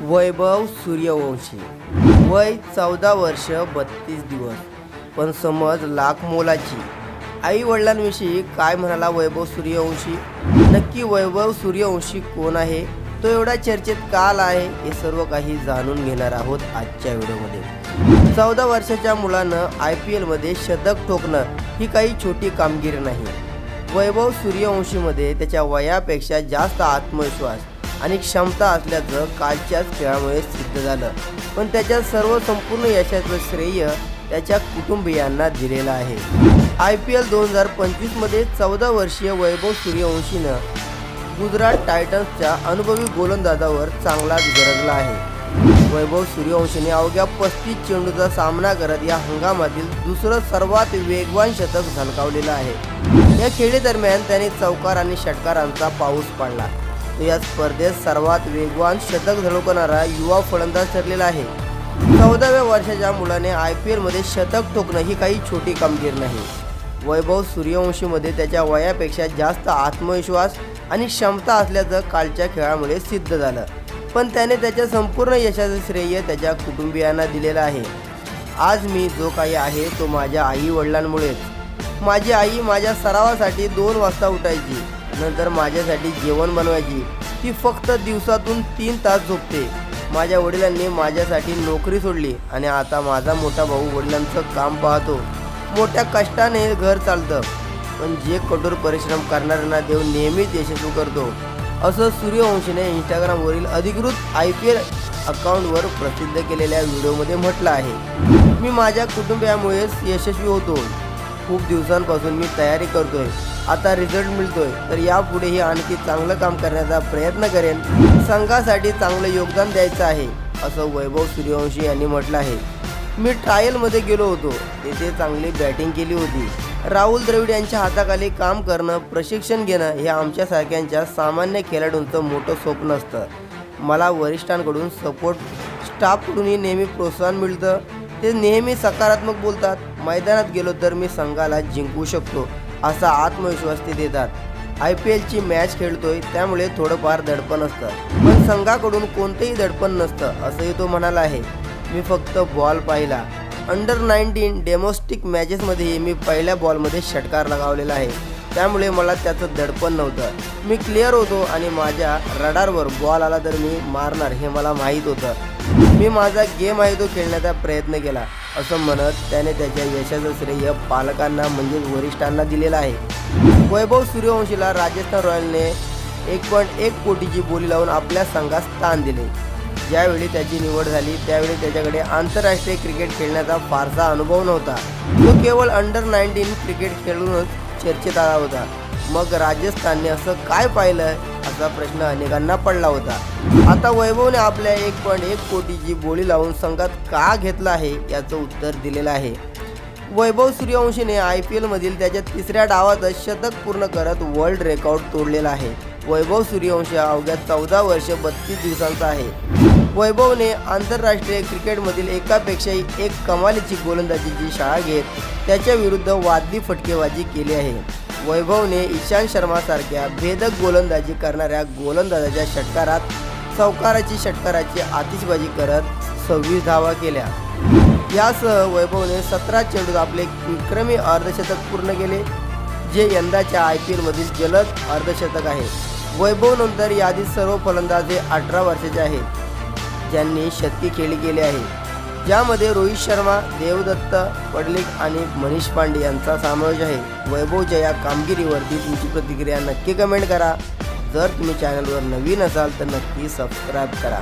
वैभव सूर्यवंशी. वय चौदा वर्ष बत्तीस दिवस. पण समज लाख मोलाची. आई वडिलांविषयी काय म्हणाला वैभव सूर्यवंशी? नक्की वैभव सूर्यवंशी कोण आहे? तो एवढा चर्चेत काल आहे? हे सर्व काही जाणून घेणार आहोत आजच्या व्हिडिओमध्ये. चौदा वर्षाच्या मुलानं आय पी एलमध्ये शतक ठोकणं ही काही छोटी कामगिरी नाही. वैभव सूर्यवंशीमध्ये त्याच्या वयापेक्षा जास्त आत्मविश्वास आणि क्षमता असल्याचं कालच्याच खेळामुळे सिद्ध झालं. पण त्याच्या सर्व संपूर्ण यशाचं श्रेय त्याच्या कुटुंबियांना दिलेलं आहे. आय पी एल दोन हजार पंचवीसमध्ये चौदा वर्षीय वैभव सूर्यवंशीनं गुजरात टायटन्सच्या अनुभवी गोलंदाजावर चांगलाच गरजला आहे. वैभव सूर्यवंशीने अवघ्या पस्तीस चेंडूचा सामना करत या हंगामातील दुसरं सर्वात वेगवान शतक झलकावलेलं आहे. या खेळीदरम्यान त्याने चौकार आणि षटकारांचा पाऊस पाडला. या स्पर्धेत सर्वात वेगवान शतक झळकणारा युवा फलंदाज ठरलेला आहे. चौदाव्या वर्षाच्या मुलाने आय पी एलमध्ये शतक ठोकणं ही काही छोटी कामगिरी नाही. वैभव सूर्यवंशीमध्ये त्याच्या वयापेक्षा जास्त आत्मविश्वास आणि क्षमता असल्याचं कालच्या खेळामुळे सिद्ध झालं. पण त्याने त्याच्या संपूर्ण यशाचं श्रेय त्याच्या कुटुंबियांना दिलेलं आहे. आज मी जो काही आहे तो माझ्या आई वडिलांमुळेच माझी आई माझ्या सरावासाठी दोन वाजता उठायची. नंतर माझ्यासाठी जेवण बनवायची. ती फक्त दिवसातून तीन तास झोपते. माझ्या वडिलांनी माझ्यासाठी नोकरी सोडली आणि आता माझा मोठा भाऊ वडिलांचं काम पाहतो. मोठ्या कष्टाने घर चालतं. पण जे कठोर परिश्रम करणाऱ्यांना देव नेहमीच यशस्वी करतो. असं सूर्यवंशीने इंस्टाग्रामवरील अधिकृत आय पी एल अकाउंटवर प्रसिद्ध केलेल्या व्हिडिओमध्ये म्हटलं आहे. मी माझ्या कुटुंबियामुळेच यशस्वी होतो. खूप दिवसांपासून मी तयारी करतोय. आता रिझल्ट मिळतोय. तर यापुढेही आणखी चांगलं काम करण्याचा प्रयत्न करेन. संघासाठी चांगलं योगदान द्यायचं आहे असं वैभव सूर्यवंशी यांनी म्हटलं आहे. मी ट्रायलमध्ये गेलो होतो. तेथे चांगली बॅटिंग केली होती. राहुल द्रविड यांच्या हाताखाली काम करणं प्रशिक्षण घेणं हे आमच्यासारख्यांच्या सामान्य खेळाडूंचं मोठं स्वप्न असतं. मला वरिष्ठांकडून सपोर्ट स्टाफकडूनही नेहमी प्रोत्साहन मिळतं. ते नेहमी सकारात्मक बोलतात. मैदानात गेलो तर मी संघाला जिंकू शकतो. असा आत्मविश्वास ते देतात. आय पी एलची मॅच खेळतोय त्यामुळे थोडंफार दडपण असतं. पण संघाकडून कोणतंही दडपण नसतं असंही तो म्हणाला आहे. मी फक्त बॉल पाहिला. अंडर नाईन्टीन डेमोस्टिक मॅचेसमध्येही मी पहिल्या बॉलमध्ये षटकार लगावलेला आहे. त्यामुळे मला त्याचं दडपण नव्हतं. मी क्लिअर होतो आणि माझ्या रडारवर बॉल आला तर मी मारणार हे मला माहीत होतं. मी माझा गेम आहे तो खेळण्याचा प्रयत्न केला. असं म्हणत त्याने त्याच्या यशाचं श्रेय पालकांना म्हणजेच वरिष्ठांना दिलेलं आहे. वैभव सूर्यवंशीला राजस्थान रॉयलने एक पॉईंट एक कोटीची बोली लावून आपल्या संघात स्थान दिले. ज्यावेळी त्याची निवड झाली त्यावेळी त्याच्याकडे आंतरराष्ट्रीय क्रिकेट खेळण्याचा फारसा अनुभव नव्हता. तो केवळ अंडर नाईन्टीन क्रिकेट खेळूनच चर्चेत आला होता. मग राजस्थानने असं काय पाहिलं असा प्रश्न अनेकांना पडला होता. आता वैभवने आपल्या एक पॉईंट एक कोटीची बोली लावून संघात का घेतला आहे याचं उत्तर दिलेलं आहे. वैभव सूर्यवंशीने आय पी एलमधील त्याच्या तिसऱ्या डावातच शतक पूर्ण करत वर्ल्ड रेकॉर्ड तोडलेला आहे. वैभव सूर्यवंशी अवघ्या चौदा वर्ष बत्तीस दिवसांचा आहे. वैभवने आंतरराष्ट्रीय क्रिकेटमधील एकापेक्षाही एक कमालीची गोलंदाजीची शाळा घेत त्याच्या विरुद्ध वादली फटकेबाजी केली आहे. वैभवने इशांत शर्मासारख्या भेदक गोलंदाजी करणाऱ्या गोलंदाजाच्या षटकारात सावकाराची षटकाराची आतिषबाजी करत सव्वीस धावा केल्या. यासह वैभवने सतरा चेंडूत आपले विक्रमी अर्धशतक पूर्ण केले जे यंदाच्या आय पी एलमधील जलद अर्धशतक आहे. वैभवनंतर यादीत सर्व फलंदाज हे अठरा वर्षाचे आहेत ज्यांनी शतकी खेळी केली आहे. ज्यामध्ये रोहित शर्मा देवदत्त पडलिक आणि मनीष पांडे यांचा समावेश आहे. वैभवच्या या कामगिरीवरती तुमची प्रतिक्रिया नक्की कमेंट करा. जर तुम्ही चॅनलवर नवीन असाल तर नक्की सबस्क्राईब करा.